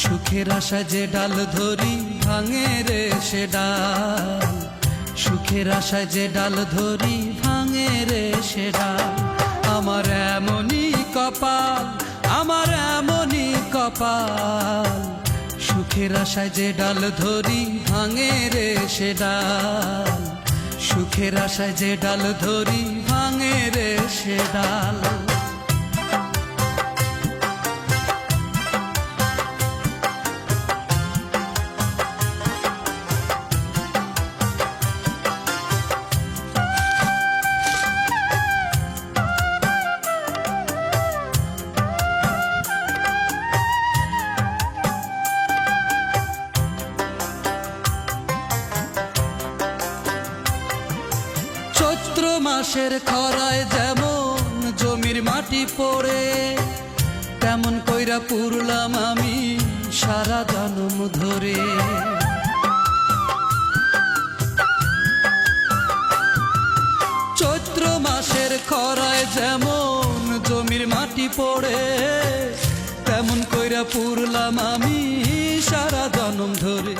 সুখের আশায় যে ডাল ধরি ভাঙে রে সে ডাল, সুখের আশায় যে ডাল ধরি ভাঙে রে সে ডাল। আমার এমনই কপাল, আমার এমনই কপাল, সুখের আশায় যে ডাল ধরি ভাঙে রে সে ডাল, সুখের আশায় যে ডাল ধরি ভাঙে রে সে ডাল। চৈত্র মাসের খরায় যেমন জমির মাটি পড়ে, তেমন কইরা পুরলাম আমি সারা জনম ধরে। চৈত্র মাসের খরায় যেমন জমির মাটি পড়ে, তেমন কইরা পুরলাম আমি সারা জনম ধরে।